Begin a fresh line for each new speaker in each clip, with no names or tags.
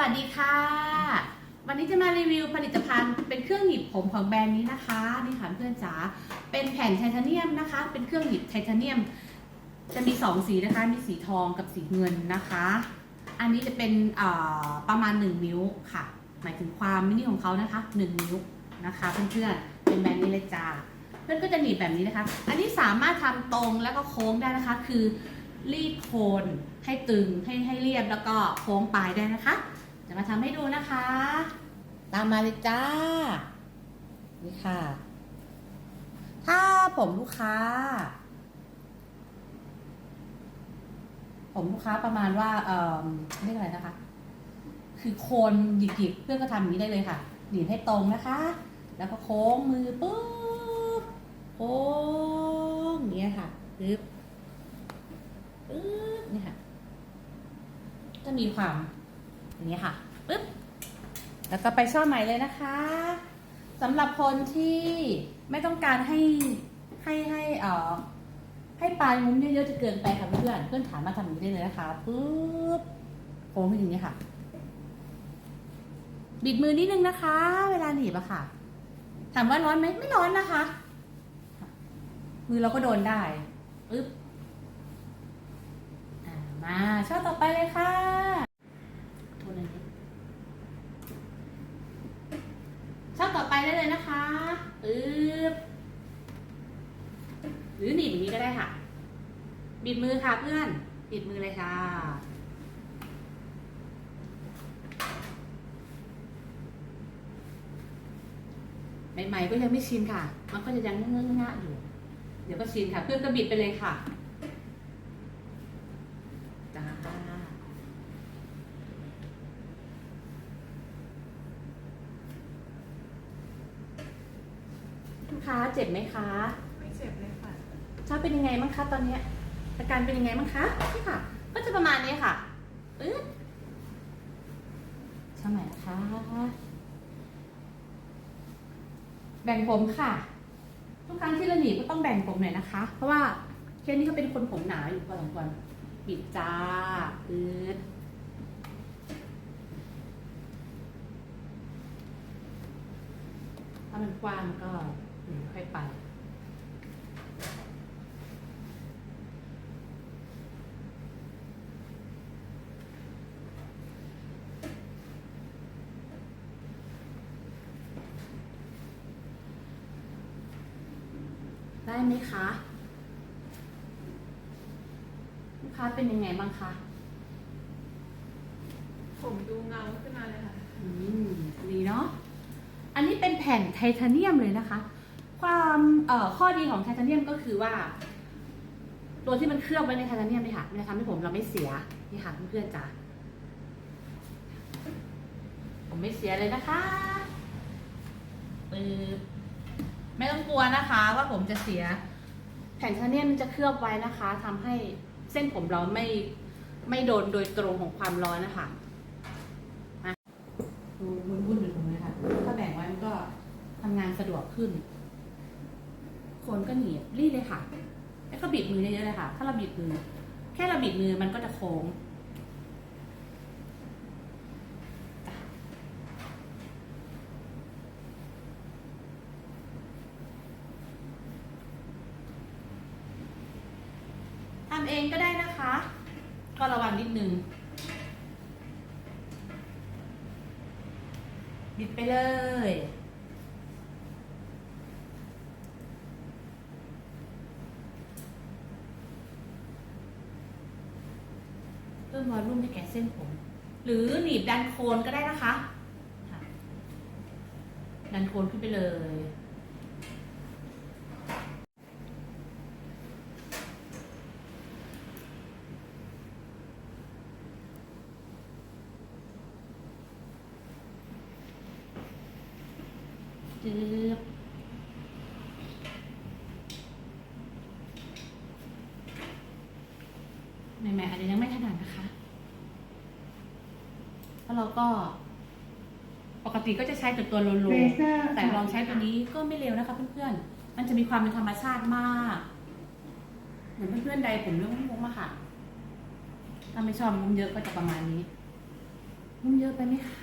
วัสดีค่ะ วันนี้จะมารีวิวผลิตภัณฑ์เป็นเครื่องหนีบผมของแบรนด์นี้นะคะนี่ค่ะเพื่อนจ๋าเป็นแผ่นไทเทเนียมนะคะ เป็นเครื่องหนีบไทเทเนียม จะมี 2 สีนะคะ มีสีทองกับสีเงินนะคะ อันนี้จะเป็นประมาณ 1 นิ้วค่ะ หมายถึงความมินิของเขานะคะ 1 นิ้วนะคะเพื่อนๆเป็นแบรนด์นี้เลยจ้าเพื่อนก็จะหนีบแบบนี้นะคะ อันนี้สามารถทำตรงแล้วก็โค้งได้นะคะ คือรีดโคนให้ตึงให้ให้เรียบแล้วก็โค้งปลายได้นะคะ จะมาทำให้ดูนะคะ ตามมาเลยจ้า นี่ค่ะ ถ้าผมลูกค้า ผมลูกค้าประมาณว่า เอ่อเรียกอะไรนะคะ คือโคนหยิกๆเพื่อนก็ทำอย่างนี้ได้เลยค่ะหนีบให้ตรงนะคะ แล้วก็โค้งมือปุ๊บโค้งอย่างเงี้ยค่ะปึ๊บปึ๊บนี่ค่ะก็มีความ อย่างนี้ค่ะปึ๊บแล้วก็ไปช่อใหม่เลยนะคะสำหรับคนที่ไม่ต้องการให้ให้ให้เอ่อให้ปลายมุ้มเยอะๆจะเกินไปค่ะเพื่อนเพื่อนถามมาทำอย่างนี้ได้เลยนะคะปึ๊บโค้งเป็นอย่างนี้ค่ะ บิดมือนิดนึงนะคะ เวลาหนีบอะค่ะ ถามว่าร้อนไหมไม่ร้อนนะคะ มือเราก็โดนได้ปึ๊บมาช่อต่อไปเลยค่ะ โทษนะนิดช่องต่อไปได้เลยนะคะปึ๊บ หรือหนีบอย่างนี้ก็ได้ค่ะ บิดมือค่ะเพื่อน บิดมือเลยค่ะ ใหม่ๆก็ยังไม่ชินค่ะ มันก็จะยังเงื้องะๆอยู่ เดี๋ยวก็ชินค่ะ เพื่อนก็บิดไปเลยค่ะจ้าลูกค้าเจ็บไหมคะ
ไม่เจ็บเลย ค่ะ
ชอบเป็นยังไงบ้างคะตอนเนี้ยอาการเป็นยังไงบ้างคะนี่ค่ะ ก็จะประมาณนี้ค่ะปึ๊บช่ไหมคะ แบ่งผมค่ะ ทุกครั้งที่เราหนีบก็ต้องแบ่งผมหน่อยนะคะ เพราะว่าเคสนี้เขาเป็นคนผมหนาอยู่พอสมควรปิดจ้าปึ๊ดถ้ามันกว้างก็อืมค่อยไป ได้ไหมคะลูกค้าเป็นยังไงบ้างคะ
ผมดูเงาขึ้นมาเลยค่ะ
อืมดีเนาะอันนี้เป็นแผ่นไทเทเนียมเลยนะคะ ความเอ่อข้อดีของไทเทเนียมก็คือว่า ตัวที่มันเคลือบไว้ในไทเทเนียมนี่ค่ะมันจะทำให้ผมเราไม่เสียนี่ค่ะเพื่อนๆจ๋าผมไม่เสียเลยนะคะปืบ ไม่ต้องกลัวนะคะ ว่าผมจะเสีย แผ่นไทเทเนียมมันจะเคลือบไว้นะคะทำให้เส้นผมเราไม่ไม่โดนโดยตรงของความร้อนนะคะดูวุ่นๆอยู่ตรงนี้ค่ะ ถ้าแบ่งไว้มันก็ทำงานสะดวกขึ้นคนก็หนีบรีดเลยค่ะ แล้วก็บีบมือเยอะๆเลยค่ะ ถ้าเราบีบมือ แค่เราบีบมือมันก็จะโค้งำเองก็ได้นะคะ ก็ระวังนิดนึง บิดไปเลย เพิ่มวอลลุ่มให้แก่เส้นผม หรือหนีบดันโคนก็ได้นะคะค่ะดันโคนขึ้นไปเลย จืบใหม่ๆอาจจะยังไม่ถนัดนะคะ แล้วเราก็ ปกติก็จะใช้แต่ตัวโลโล
เลเซอร์
แต่ลองใช้ตัวนี้ก็ไม่เร็วนะคะเพื่อนๆ มันจะมีความเป็นธรรมชาติมาก เหมือนเพื่อนๆใดผมเรื่องมุ้งมาค่ะ ถ้าไม่ชอบมุ้งเยอะก็จะประมาณนี้มันเยอะไปไหมคะ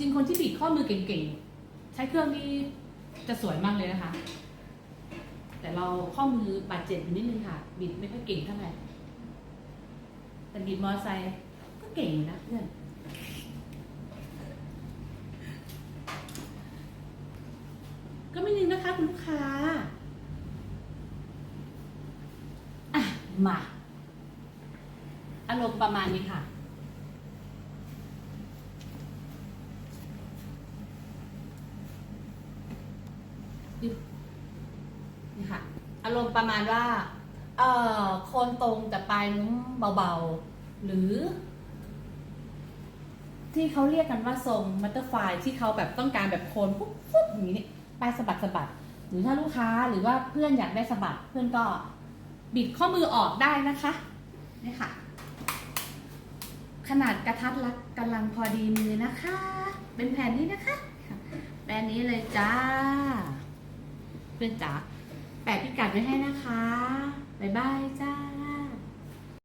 จริงคนที่บีบข้อมือเก่งๆ ใช้เครื่องนี้จะสวยมากเลยนะคะ แต่เราข้อมือบาดเจ็บอยู่นิดนึงค่ะ บิดไม่ค่อยเก่งเท่าไหร่แต่บิดมอเตอร์ไซค์ก็เก่งนะเพื่อนก็ไม่นึงนะคะคุณลูกค้าอะมา อารมณ์ประมาณนี้ค่ะ นี่ค่ะ อารมณ์ประมาณว่า เอ่อโคนตรงแต่ปลายนุ้มเบาๆ หรือ ที่เขาเรียกกันว่าทรงมัตเตอร์ไฟที่เขาแบบต้องการแบบโคนปุ๊บปุ๊บอย่างนี้ปลายสะบัดสะบัดหรือถ้าลูกค้าหรือว่าเพื่อนอยากได้สะบัดเพื่อนก็บิดข้อมือออกได้นะคะนี่ค่ะ ขนาดกระทัดรัดกำลังพอดีมือนะคะ เป็นแผ่นนี้นะคะแบรนนี้เลยจ้า พื่อนจ๋าแปะพิกัดไว้ให้นะคะ บ๊ายบายจ้า